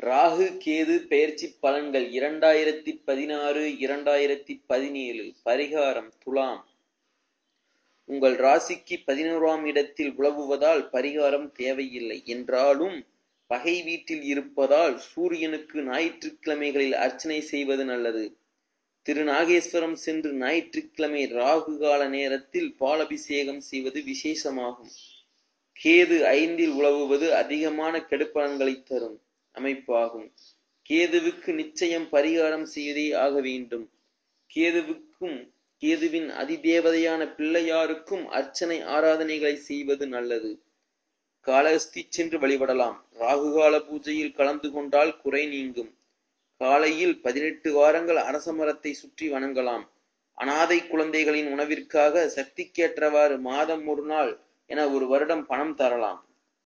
ராகு கேது பெயர்ச்சி பலன்கள் இரண்டாயிரத்தி பதினாறு இரண்டாயிரத்தி பதினேழு. பரிகாரம் துலாம். உங்கள் ராசிக்கு பதினோராம் இடத்தில் உழவுவதால் பரிகாரம் தேவையில்லை. என்றாலும் பகை வீட்டில் இருப்பதால் சூரியனுக்கு ஞாயிற்றுக்கிழமைகளில் அர்ச்சனை செய்வது நல்லது. திருநாகேஸ்வரம் சென்று ஞாயிற்றுக்கிழமை ராகு கால நேரத்தில் பாலபிஷேகம் செய்வது விசேஷமாகும். கேது ஐந்தில் உழவுவது அதிகமான கெடுப்பலன்களை தரும். அமைப்பாகும். கேதுவுக்கு நிச்சயம் பரிகாரம் செய்தே ஆக வேண்டும். கேதுவுக்கும் கேதுவின் அதிதேவதையான பிள்ளையாருக்கும் அர்ச்சனை ஆராதனைகளை செய்வது நல்லது. காலஹஸ்தி சென்று வழிபடலாம். ராகுகால பூஜையில் கலந்து கொண்டால் குறை நீங்கும். காலையில் பதினெட்டு வாரங்கள் அரச மரத்தை சுற்றி வணங்கலாம். அனாதை குழந்தைகளின் உணவிற்காக சக்திக்கேற்றவாறு மாதம் ஒரு நாள் என ஒரு வருடம் பணம் தரலாம்.